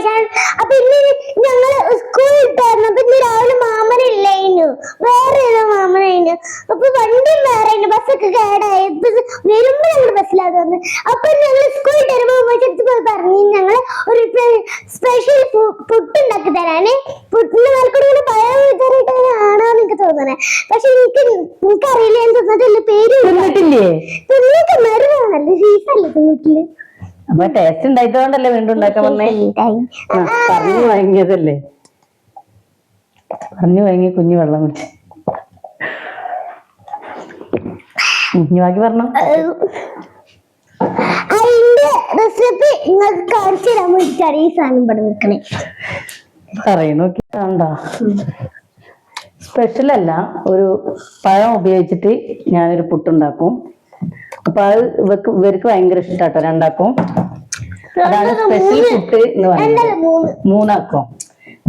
ശേഷമാണ് അപ്പൊ ഇന്ന് ഞങ്ങൾ സ്കൂൾ ഇട്ടായിരുന്നു. അപ്പൊ ഇന്ന് രാവിലെ മാമനില്ലായിരുന്നു വേറെ ഏതോ മാമനായിരുന്നു. അപ്പൊ വണ്ടിയും വേറെ ബസ്സൊക്കെ കേടായി. വരുമ്പോ ഞങ്ങൾ ബസ്സിലാണ് വന്നത് അപ്പൊ ഞങ്ങൾ സ്കൂൾ ഇട്ടായിരുന്നു ഉമ്മച്ചടുത്ത് പോയി പറഞ്ഞു ഞങ്ങൾ ഒരു സ്പെഷ്യൽ പുട്ട് ഉണ്ടാക്കി തരാന്. പുട്ടിന് മേൽക്കൂടെ പഴം വിതറിയിട്ടാണ് ആണോന്ന് എനിക്ക് തോന്നണേ പക്ഷെ എനിക്ക് എനിക്കറിയില്ല. ഞാൻ തിന്നിട്ടില്ല പേര് തിന്നിട്ടില്ലേ? തിന്നിട്ട് മരുന്നാണല്ലേ ഫീസല്ലേ തിന്നിട്ടില്ല? അപ്പൊ ടേസ്റ്റ് ഉണ്ടായതുകൊണ്ടല്ലേ വീണ്ടും ഉണ്ടാക്കാൻ വന്നേ? പറഞ്ഞു വാങ്ങിയതല്ലേ? പറഞ്ഞു വാങ്ങി കുഞ്ഞു വെള്ളം കുടിച്ചു. കുഞ്ഞു ബാക്കി പറഞ്ഞു? അതിന്റെ റെസിപ്പി നിങ്ങൾക്ക് കാണിച്ചു തരാൻ വേണ്ടിട്ടാണ് ഈ സാധനം ഇവിടെ നിൽക്കണേ. പറയൂ നോക്കി കണ്ടോ? സ്പെഷ്യൽ അല്ല ഒരു പഴം ഉപയോഗിച്ചിട്ട് ഞാനൊരു പുട്ടുണ്ടാക്കും. അപ്പൊ അത് ഇവർക്ക് ഇവർക്ക് ഭയങ്കര ഇഷ്ടാട്ടോ രണ്ടാക്കും അതാണ് സ്പെഷ്യൽ പുട്ട് എന്ന് പറയുന്നത്. മൂന്നാക്കും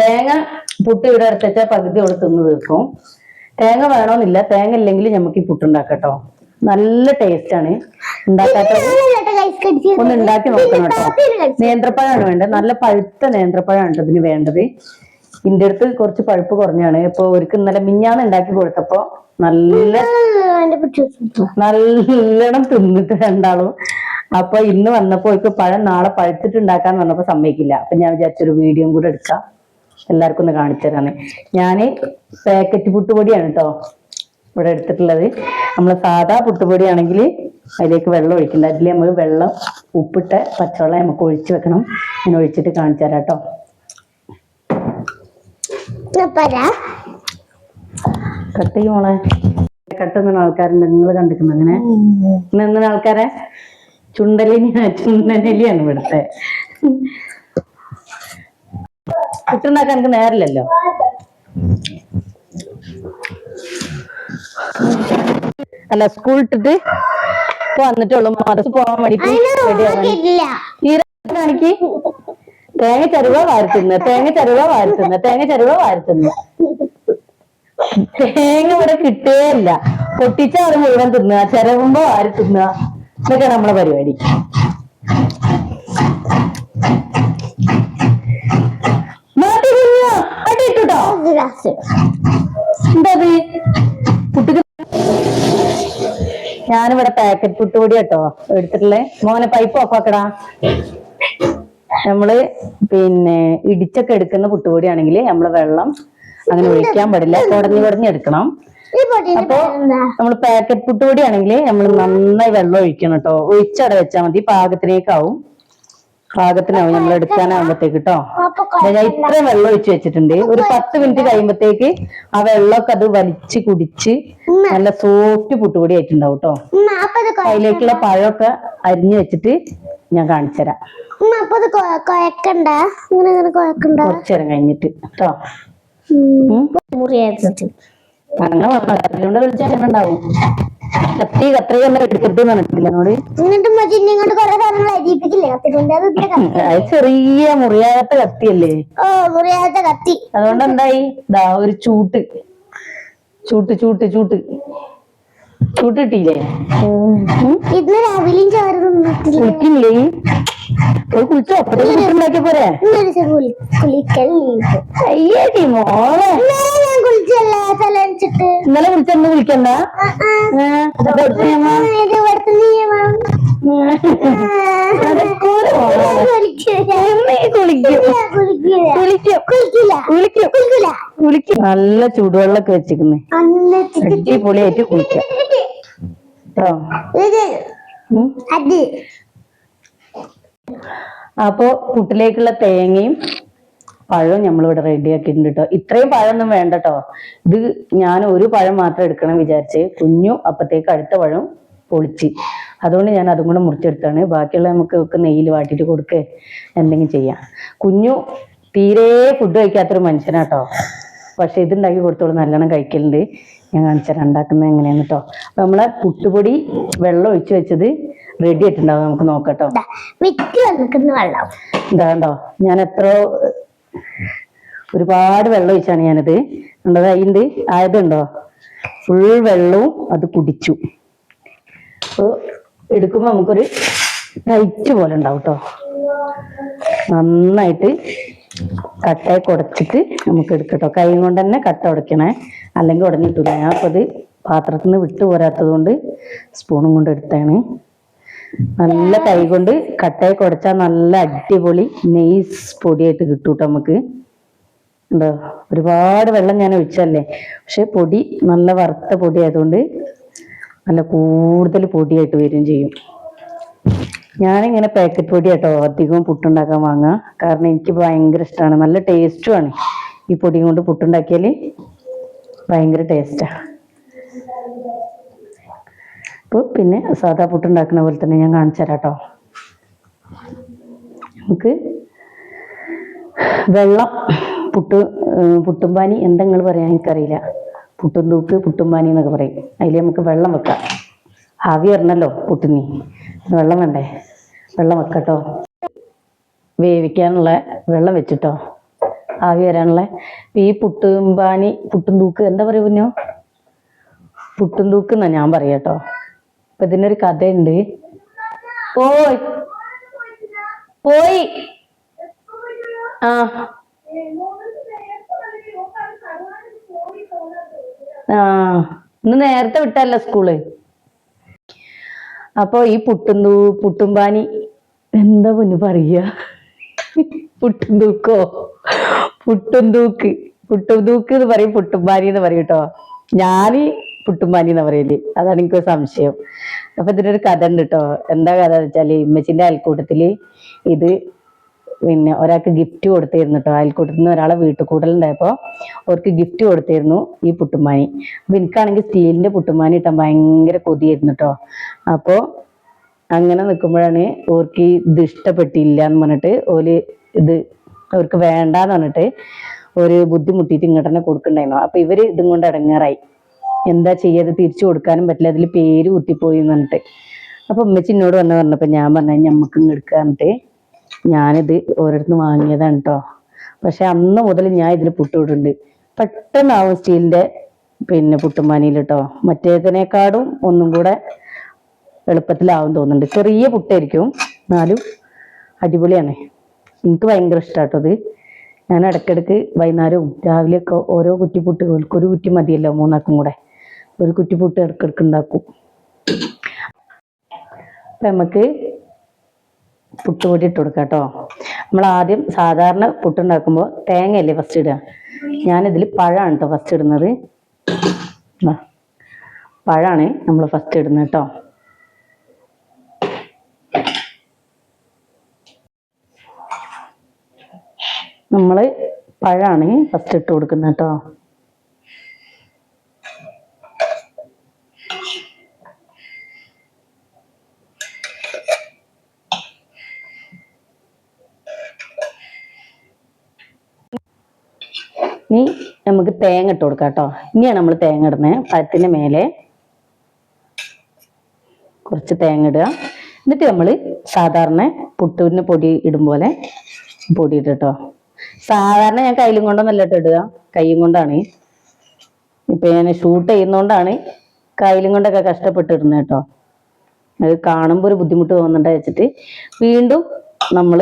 തേങ്ങ പുട്ട് ഇവിടെ അടുത്തച്ച പകുതി അവിടെ തിന്ന് തീർക്കും. തേങ്ങ വേണമെന്നില്ല തേങ്ങ ഇല്ലെങ്കിൽ നമുക്ക് ഈ പുട്ടുണ്ടാക്കട്ടോ നല്ല ടേസ്റ്റ് ആണ്. കൈസ് ഒന്ന് ഉണ്ടാക്കി നോക്കണം കേട്ടോ. നേന്ത്രപ്പഴമാണ് വേണ്ടത്. നല്ല പഴുത്ത നേന്ത്രപ്പഴമാണ് ഇതിന് വേണ്ടത്. ഇന്റെ അടുത്ത് കുറച്ച് പഴുപ്പ് കുറഞ്ഞാണ്. ഇപ്പൊ ഒരുക്ക് ഇന്നലെ മിഞ്ഞാണ് ഉണ്ടാക്കി കൊടുത്തപ്പോ നല്ല നല്ലോണം തിന്നിട്ട് രണ്ടാളും. അപ്പൊ ഇന്ന് വന്നപ്പോ ഇപ്പൊ പഴം നാളെ പഴുത്തിട്ട് ഉണ്ടാക്കാന്ന് പറഞ്ഞപ്പോ സമ്മതിക്കില്ല. അപ്പൊ ഞാൻ വിചാരിച്ചൊരു വീഡിയോ കൂടെ എടുക്കാം. എല്ലാവർക്കും ഒന്ന് കാണിച്ചു തരാണ് ഞാൻ പാക്കറ്റ് പുട്ടുപൊടിയാണ് കേട്ടോ ഇവിടെ എടുത്തിട്ടുള്ളത്. നമ്മൾ സാധാ പുട്ടുപൊടി ആണെങ്കിൽ അതിലേക്ക് വെള്ളം ഒഴിക്കണ്ട. അതിൽ നമ്മൾ വെള്ളം ഉപ്പിട്ട് പച്ചവെള്ളം നമുക്ക് ഒഴിച്ചു വെക്കണം. ഞാൻ ഒഴിച്ചിട്ട് കാണിച്ചു തരാം കേട്ടോ കട്ട് ചെയ്യുമോളെ കട്ടുന്ന ആൾക്കാരുണ്ട്. നിങ്ങൾ കണ്ടിരിക്കുന്നു അങ്ങനെ? നിന്ന ആൾക്കാരെ? ചുണ്ടലിനി ചുണ്ടനെലിയാണ് ഇവിടുത്തെ. പുട്ടുണ്ടാക്കാൻ എനിക്ക് നേരില്ലല്ലോ അല്ല സ്കൂൾ ഇട്ടിട്ട് ഇപ്പൊ വന്നിട്ടുള്ളൂ. മദ്രസ് പോവാൻ തീരെ കാണിക്ക് തേങ്ങ ചരുവ വാർത്തുന്നു തേങ്ങ ചരുവ വാർത്തുന്നു തേങ്ങ ചരുവ വാർത്തുന്നു തേങ്ങ ഇവിടെ കിട്ടുകയില്ല പൊട്ടിച്ചാറ് മുഴുവൻ തിന്നുക ചിരവുമ്പോ വാരി തിന്നുക? ഇതൊക്കെ നമ്മളെ പരിപാടി. ഞാനിവിടെ പാക്കറ്റ് പുട്ടുപൊടി കേട്ടോ എടുത്തിട്ടില്ലേ മോനെ പൈപ്പ് ഓഫ് ആക്കടാ. നമ്മൾ പിന്നെ ഇടിച്ചൊക്കെ എടുക്കുന്ന പുട്ടുപൊടിയാണെങ്കിൽ നമ്മൾ വെള്ളം അങ്ങനെ ഒഴിക്കാൻ പാടില്ല. കുടഞ്ഞു കുടഞ്ഞെടുക്കണം അപ്പൊ നമ്മൾ നമ്മൾ പാക്കറ്റ് പുട്ടുപൊടി ആണെങ്കിൽ നമ്മൾ നന്നായി വെള്ളം ഒഴിക്കണം കേട്ടോ ഒഴിച്ചട വെച്ചാൽ മതി. പാകത്തിനേക്കാവും. പാകത്തിനാവും. നമ്മൾ എടുക്കാനാവുമ്പത്തേക്ക് കേട്ടോ ഞാൻ ഇത്ര വെള്ളം ഒഴിച്ചു വെച്ചിട്ടുണ്ട്. ഒരു പത്ത് മിനിറ്റ് കഴിയുമ്പത്തേക്ക് ആ വെള്ളമൊക്കെ അത് വലിച്ച് കുടിച്ച് നല്ല സോഫ്റ്റ് പുട്ടുപൊടി ആയിട്ടുണ്ടാവും കേട്ടോ അതിലേക്കുള്ള പഴമൊക്കെ അരിഞ്ഞു വെച്ചിട്ട് ഞാൻ കാണിച്ചുതരാം ഉമ്മ അപ്പൊ ഇത് കൊ- കൊഴക്കണ്ട? ഇങ്ങനെ ഇങ്ങനെ കൊഴക്കണ്ട? കുറച്ചു നേരം കഴിഞ്ഞിട്ട് കേട്ടോ അങ്ങനെ പറഞ്ഞു വിളിച്ചാൽ ഉണ്ടാവും. കത്തി കത്രിക ഒന്നും എടുക്കരുത് എന്ന് പറഞ്ഞിട്ടില്ല എന്നോട്. എന്നിട്ട് മതി ഇങ്ങോട്ട് കൊറേ സാധനങ്ങൾ അരിയിപ്പിക്കില്ലേ? കത്തിക്കൊണ്ട് അത് ഇതിന്റെ കത്തി. അത് ചെറിയ മുറിയാത്ത കത്തിയല്ലേ? ഓ മുറിയാത്ത കത്തി. അതുകൊണ്ട് എന്തായി? ദാ ഒരു ചൂട്ട്. ചൂട്ട് ചൂട്ട് ചൂട്ട്. ചൂട്ട് കിട്ടിയില്ലേ. ഇന്ന് രാവിലെയും ചോറ് തിന്നിട്ടില്ല. കുളിക്കില്ലേ? ഒരു കുളിച്ചോ? അപ്പഴേ ഉണ്ടാക്കിയ പോരെ? ഇന്നൊരു ദിവസം കുളി കുളിക്കൽ ലീവ് അയ്യടി മോളെ. ഇന്നലെ വിളിച്ചെന്ന് വിളിക്കണ്ട? നല്ല ചൂടുവെള്ളൊക്കെ വെച്ചിരിക്കുന്നേ. അടിപൊളിയായിട്ട് കുളിക്കാം. കേട്ടോ കുട്ടിലേക്കുള്ള അപ്പോ പുട്ടിലേക്കുള്ള തേങ്ങയും പഴവും നമ്മളിവിടെ റെഡി ആക്കിയിട്ടുണ്ട് കേട്ടോ ഇത്രയും പഴമൊന്നും വേണ്ട കേട്ടോ ഇത് ഞാൻ ഒരു പഴം മാത്രം എടുക്കണം വിചാരിച്ച് കുഞ്ഞു അപ്പത്തേക്ക് അടുത്ത പഴം പൊളിച്ച്. അതുകൊണ്ട് ഞാൻ അതും കൂടെ മുറിച്ചെടുത്താണ്. ബാക്കിയുള്ള നമുക്ക് ഒക്കെ നെയ്യിൽ വാട്ടിയിട്ട് കൊടുക്കേ. എന്തെങ്കിലും ചെയ്യാം. കുഞ്ഞു തീരെ ഫുഡ് കഴിക്കാത്തൊരു മനുഷ്യനാട്ടോ പക്ഷെ ഇതുണ്ടാക്കി കൊടുത്തോളൂ. നല്ലോണം കഴിക്കലുണ്ട്. ഞാൻ കാണിച്ചാൽ ഉണ്ടാക്കുന്നത് എങ്ങനെയാണ് കേട്ടോ അപ്പൊ നമ്മളെ പുട്ടുപൊടി വെള്ളം ഒഴിച്ചു വെച്ചത് റെഡി ആയിട്ടുണ്ടാവും. നമുക്ക് നോക്കട്ടോ വെള്ളം. ഇതാ കണ്ടോ? ഞാൻ എത്രയോ ഒരുപാട് വെള്ളം ഒഴിച്ചാണ് ഞാനത്. ഉണ്ടത് അതിന്റെ ആയതുണ്ടോ? ഫുൾ വെള്ളവും അത് കുടിച്ചു. അപ്പോൾ എടുക്കുമ്പോൾ നമുക്കൊരു ലൈറ്റ് പോലെ ഉണ്ടാവും കേട്ടോ നന്നായിട്ട് കട്ടയെ കുടച്ചിട്ട് നമുക്ക് എടുക്കട്ടോ കൈ കൊണ്ട് തന്നെ കട്ട ഉടക്കണേ. അല്ലെങ്കിൽ ഉടഞ്ഞിട്ടില്ല ഞാൻ അപ്പോൾ അത് പാത്രത്തിൽ നിന്ന് വിട്ടു പോരാത്തത് കൊണ്ട് സ്പൂണും കൊണ്ട് എടുത്താണ് നല്ല കൈ കൊണ്ട് കട്ടയെ കുടച്ചാൽ നല്ല അടിപൊളി നെയ്സ് പൊടിയായിട്ട് കിട്ടും കേട്ടോ നമുക്ക് ഉണ്ടോ? ഒരുപാട് വെള്ളം ഞാൻ ഒഴിച്ചല്ലേ പക്ഷെ പൊടി നല്ല വറുത്ത പൊടി ആയതുകൊണ്ട് നല്ല കൂടുതൽ പൊടിയായിട്ട് വരും ചെയ്യും. ഞാനിങ്ങനെ പാക്കറ്റ് പൊടി കേട്ടോ അധികവും പുട്ടുണ്ടാക്കാൻ വാങ്ങുക. കാരണം എനിക്ക് ഭയങ്കര ഇഷ്ടമാണ് നല്ല ടേസ്റ്റുമാണ് ഈ പൊടി കൊണ്ട് പുട്ടുണ്ടാക്കിയാൽ ഭയങ്കര ടേസ്റ്റാണ് അപ്പോൾ പിന്നെ സാധാ പുട്ടുണ്ടാക്കുന്ന പോലെ തന്നെ ഞാൻ കാണിച്ചു തരാം കേട്ടോ നമുക്ക് വെള്ളം പുട്ട് പുട്ടുംപാനി എന്തെങ്കിൽ പറയാൻ എനിക്കറിയില്ല. പുട്ടും തൂക്ക് പുട്ടുംപാനി എന്നൊക്കെ പറയും. അതിൽ നമുക്ക് വെള്ളം വെക്കാം. ആവി വരണല്ലോ പുട്ടിനി. വെള്ളം വേണ്ടേ? വെള്ളം വെക്കട്ടോ. വേവിക്കാനുള്ള വെള്ളം വെച്ചിട്ടോ. ആവി വരാനുള്ള. ഈ പുട്ടുംപാനി പുട്ടും തൂക്ക് എന്താ പറയുക കുഞ്ഞോ പുട്ടും തൂക്ക് എന്നാ ഞാൻ പറയാട്ടോ. അപ്പൊ ഇതിനൊരു കഥയുണ്ട്. പോയി. പോയി. ആ. ആ. ഇന്ന് നേരത്തെ വിട്ടല്ല സ്കൂൾ. അപ്പൊ ഈ പുട്ടുന്തൂ പുട്ടുംപാനി എന്താ പൊന്നു പറയുക പുട്ടുന്തൂക്കോ? പുട്ടുന്തൂക്ക്. പുട്ടുന്തൂക്ക് എന്ന് പറയും പുട്ടുംപാനി എന്ന് പറയും കേട്ടോ. ഞാൻ പുട്ടുംപാനി എന്ന് പറയൽ അതാണ് എനിക്ക് സംശയം. അപ്പൊ ഇതിനൊരു കഥ ഉണ്ട് കേട്ടോ എന്താ കഥ വെച്ചാൽ ഇമ്മച്ചിന്റെ അയൽക്കൂട്ടത്തിൽ ഇത് പിന്നെ ഒരാൾക്ക് ഗിഫ്റ്റ് കൊടുത്തിരുന്നു കേട്ടോ അയൽക്കൂട്ടത്തിൽ നിന്ന് ഒരാളെ വീട്ടിൽ കൂടലുണ്ടായപ്പോൾ അവർക്ക് ഗിഫ്റ്റ് കൊടുത്തിരുന്നു ഈ പുട്ടുമാനി അപ്പൊ എനിക്കാണെങ്കിൽ സ്റ്റീലിന്റെ പുട്ടുമാനി കിട്ടാൻ ഭയങ്കര കൊതിയായിരുന്നു കേട്ടോ അപ്പോൾ അങ്ങനെ നിൽക്കുമ്പോഴാണ് ഓർക്ക് ഇത് ഇഷ്ടപ്പെട്ടില്ല എന്ന് പറഞ്ഞിട്ട് ഓൽ ഇത് അവർക്ക് വേണ്ടാന്ന് പറഞ്ഞിട്ട് ഒരു ബുദ്ധിമുട്ടിയിട്ട് ഇങ്ങോട്ട് തന്നെ കൊടുക്കണ്ടായിരുന്നു. അപ്പൊ ഇവർ ഇതും കൊണ്ട് ഇടങ്ങാറായി എന്താ ചെയ്യാതെ തിരിച്ചു കൊടുക്കാനും പറ്റില്ല അതിൽ പേര് കുത്തിപ്പോയി എന്ന് പറഞ്ഞിട്ട്. അപ്പൊ ഉമ്മച്ചി എന്നോട് വന്ന് പറഞ്ഞപ്പോ ഞാൻ പറഞ്ഞ ഞമ്മക്ക് എടുക്കുക ഞാനിത് ഓരോരുത്തർ വാങ്ങിയതാണ് കേട്ടോ പക്ഷെ അന്ന് മുതൽ ഞാൻ ഇതിൽ പുട്ടുവിട്ടുണ്ട് പെട്ടെന്നാവും സ്റ്റീലിന്റെ പിന്നെ പുട്ടുമാനിയിൽ കേട്ടോ മറ്റേതിനേക്കാളും ഒന്നും കൂടെ എളുപ്പത്തിലാവും തോന്നുന്നുണ്ട്. ചെറിയ പുട്ടായിരിക്കും എന്നാലും അടിപൊളിയാണ്. എനിക്ക് ഭയങ്കര ഇഷ്ടമാട്ടോ അത് ഞാൻ ഇടയ്ക്കിടയ്ക്ക് വൈകുന്നേരവും രാവിലെയൊക്കെ ഓരോ കുറ്റി പുട്ട് ഒരു കുറ്റി മതിയല്ലോ മൂന്നാക്കും കൂടെ. ഒരു കുറ്റി പുട്ട് ഇടയ്ക്കിടയ്ക്ക് ഉണ്ടാക്കും. അപ്പം നമുക്ക് പുട്ടുപൊടി ഇട്ട് കൊടുക്കാം കേട്ടോ. നമ്മൾ ആദ്യം സാധാരണ പുട്ടുണ്ടാക്കുമ്പോൾ തേങ്ങയല്ലേ ഫസ്റ്റ് ഇടുക. ഞാനിതിൽ പഴമാണ് കേട്ടോ ഫസ്റ്റ് ഇടുന്നത്. പഴമാണ് നമ്മൾ ഫസ്റ്റ് ഇടുന്നത് കേട്ടോ നമ്മൾ പഴമാണ് ഫസ്റ്റ് ഇട്ട് കൊടുക്കുന്നത് കേട്ടോ ഇനി നമുക്ക് തേങ്ങ ഇട്ട് കൊടുക്കാം കേട്ടോ. ഇനിയാണ് നമ്മൾ തേങ്ങ ഇടുന്നത്. പഴത്തിന്റെ മേലെ കുറച്ച് തേങ്ങ ഇടുക. എന്നിട്ട് നമ്മൾ സാധാരണ പുട്ടുവിന് പൊടി ഇടും പോലെ പൊടി ഇട്ടോ സാധാരണ ഞാൻ കയ്യിലും കൊണ്ടൊന്നല്ല കേട്ടോ ഇടുക. കൈയും കൊണ്ടാണ്. ഇപ്പം ഞാൻ ഷൂട്ട് ചെയ്യുന്നതുകൊണ്ടാണ് കയ്യിലും കൊണ്ടൊക്കെ കഷ്ടപ്പെട്ട് ഇടുന്നത് കേട്ടോ. അത് കാണുമ്പോൾ ഒരു ബുദ്ധിമുട്ട് തോന്നുന്നുണ്ടെന്ന് വെച്ചിട്ട് വീണ്ടും നമ്മൾ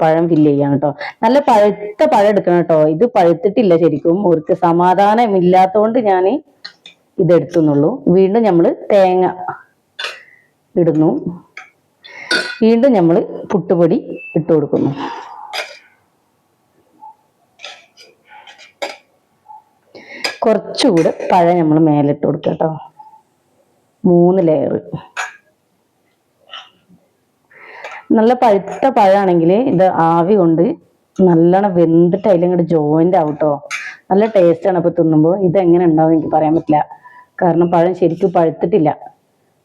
പഴം ഫില്ല് ചെയ്യാണ് കേട്ടോ നല്ല പഴുത്ത പഴം എടുക്കണം കേട്ടോ ഇത് പഴുത്തിട്ടില്ല ശരിക്കും. അവർക്ക് സമാധാനമില്ലാത്തതുകൊണ്ട് ഞാൻ ഇത് എടുത്തുന്നുള്ളൂ വീണ്ടും നമ്മൾ തേങ്ങ ഇടുന്നു. വീണ്ടും നമ്മൾ പുട്ടുപൊടി ഇട്ട് കൊടുക്കുന്നു. കുറച്ചുകൂടെ പഴം നമ്മൾ മേലിട്ട് കൊടുക്കുക കേട്ടോ മൂന്ന് ലെയർ നല്ല പഴുത്ത പഴമാണെങ്കിൽ ഇത് ആവി കൊണ്ട് നല്ലോണം വെന്തിട്ട് അതിലിങ്ങോട്ട് ജോയിന്റ് ആവും ട്ടോ നല്ല ടേസ്റ്റ് ആണ് അപ്പൊ തിന്നുമ്പോൾ എങ്ങനെ ഉണ്ടാവും എനിക്ക് പറയാൻ പറ്റില്ല. കാരണം പഴം ശരിക്കും പഴുത്തിട്ടില്ല.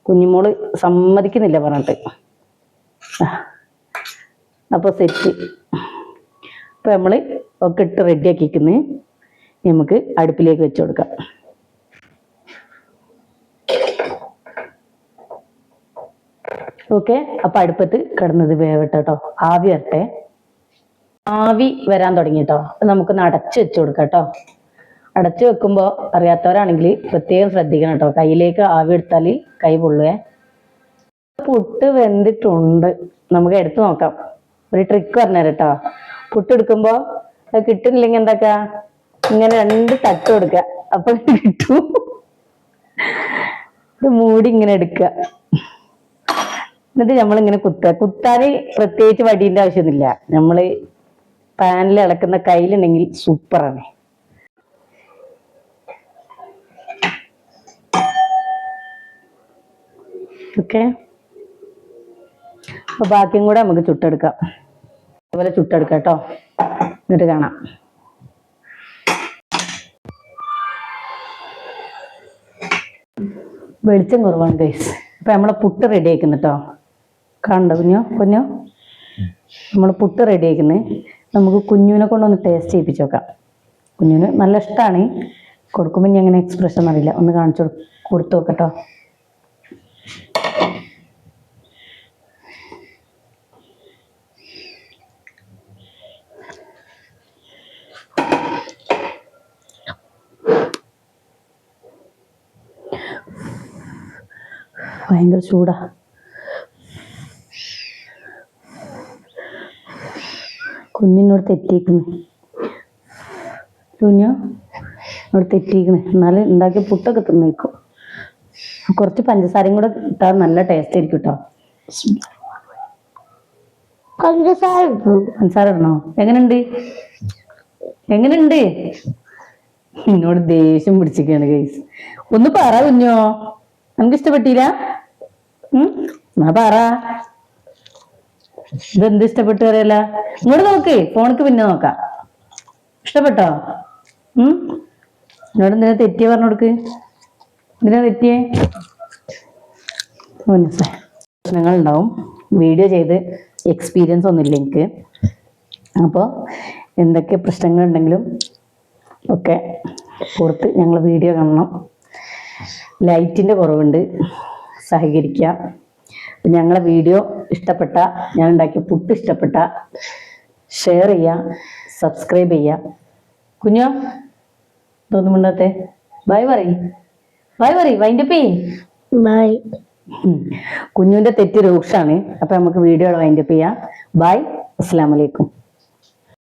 കുഞ്ഞുമോൾ സമ്മതിക്കുന്നില്ല പറഞ്ഞിട്ട്. അപ്പോൾ സെറ്റ് അപ്പോൾ നമ്മൾ ഒക്കെ ഇട്ട് റെഡിയാക്കിക്കുന്നു നമുക്ക് അടുപ്പിലേക്ക് വെച്ച് കൊടുക്കാം. ഓക്കെ? അപ്പൊ അടുപ്പത്ത് കിടന്നത് വേവട്ടെ കേട്ടോ ആവി വരട്ടെ. ആവി വരാൻ തുടങ്ങി കേട്ടോ നമുക്കൊന്ന് അടച്ചു വെച്ചു കൊടുക്കാം കേട്ടോ അടച്ചു വെക്കുമ്പോ അറിയാത്തവരാണെങ്കിൽ പ്രത്യേകം ശ്രദ്ധിക്കണം കേട്ടോ. കയ്യിലേക്ക് ആവി എടുത്താൽ കൈ പൊള്ളുവേ. പുട്ട് വെന്തിട്ടുണ്ട്. നമുക്ക് എടുത്തു നോക്കാം. ഒരു ട്രിക്ക് പറഞ്ഞു കേട്ടോ പുട്ടെടുക്കുമ്പോ അത് കിട്ടുന്നില്ലെങ്കിൽ എന്താക്കാ? ഇങ്ങനെ രണ്ട് തട്ട് കൊടുക്കുക. അപ്പൊ കിട്ടും. മൂടി ഇങ്ങനെ എടുക്കുക. എന്നിട്ട് നമ്മളിങ്ങനെ കുത്തുക. കുത്താൻ പ്രത്യേകിച്ച് വടീന്റെ ആവശ്യമൊന്നുമില്ല. നമ്മൾ പാനിൽ ഇളക്കുന്ന കയ്യിലുണ്ടെങ്കിൽ സൂപ്പറാണ് ഓക്കെ അപ്പൊ ബാക്കിയും കൂടെ നമുക്ക് ചുട്ടെടുക്കാം. അതുപോലെ ചുട്ടെടുക്കാം കേട്ടോ. എന്നിട്ട് കാണാം. വെളിച്ചം കുറവാണ് ഗൈസ് അപ്പൊ നമ്മളെ പുട്ട് റെഡി ആക്കുന്നു കേട്ടോ. കണ്ടോ കുഞ്ഞോ? കുഞ്ഞോ? നമ്മൾ പുട്ട് റെഡി ആക്കുന്നത് നമുക്ക് കുഞ്ഞുവിനെ കൊണ്ടൊന്ന് ടേസ്റ്റ് ചെയ്യിപ്പിച്ച് നോക്കാം കുഞ്ഞുവിന് നല്ല ഇഷ്ടമാണ് കൊടുക്കുമ്പോൾ ഞാൻ അങ്ങനെ എക്സ്പ്രഷൻ അറിയില്ല. ഒന്ന് കാണിച്ചു കൊടുത്തു നോക്കട്ടോ. ഭയങ്കര ചൂടാ. കുഞ്ഞിനോട് തെറ്റിക്കുന്നു കുഞ്ഞോ എന്നോട് തെറ്റിക്കണ് എന്നാലും ഉണ്ടാക്കിയ പുട്ടൊക്കെ തിന്നേക്കും. കുറച്ച് പഞ്ചസാരയും കൂടെ ഇട്ടാൽ നല്ല ടേസ്റ്റ് ആയിരിക്കും കേട്ടോ പഞ്ചസാര. പഞ്ചസാര ഇടണോ? എങ്ങനെയുണ്ട്? എങ്ങനെയുണ്ട്? എന്നോട് ദേഷ്യം പിടിച്ചിരിക്കുകയാണ് ഗൈസ് ഒന്ന് പറ കുഞ്ഞോ. നമുക്ക് ഇഷ്ടപ്പെട്ടില്ല? എന്നാ പറ. ഇതെന്ത് ഇഷ്ടപ്പെട്ടു അറിയല്ല ഇങ്ങോട്ട് നോക്ക് ഫോണിക്ക് പിന്നെ നോക്കാം. ഇഷ്ടപ്പെട്ടോ? ഉം? എന്നോട് എന്തിനാ തെറ്റിയ പറഞ്ഞു കൊടുക്ക് എന്തിനാ തെറ്റിയേ? പ്രശ്നങ്ങളുണ്ടാവും. വീഡിയോ ചെയ്ത് എക്സ്പീരിയൻസ് ഒന്നുമില്ല എനിക്ക്. അപ്പോൾ എന്തൊക്കെ പ്രശ്നങ്ങളുണ്ടെങ്കിലും ഒക്കെ പുറത്ത് ഞങ്ങൾ വീഡിയോ കാണണം. ലൈറ്റിന്റെ കുറവുണ്ട്. സഹകരിക്കുക ഞങ്ങളെ വീഡിയോ ഇഷ്ടപ്പെട്ട ഞാൻ ഉണ്ടാക്കിയ പുട്ട് ഇഷ്ടപ്പെട്ട ഷെയർ ചെയ്യുക സബ്സ്ക്രൈബ് ചെയ്യുക കുഞ്ഞോ തോന്നും മിണ്ടാത്തെ. ബൈ പറയ്. ബൈ പറയ് വൈൻഡപ്പ് ബൈ. കുഞ്ഞുവിന്റെ തെറ്റ് രൂക്ഷാണ്. അപ്പൊ നമുക്ക് വീഡിയോ വൈൻഡപ്പ് ചെയ്യാം. ബൈ അസ്സാം വലൈക്കും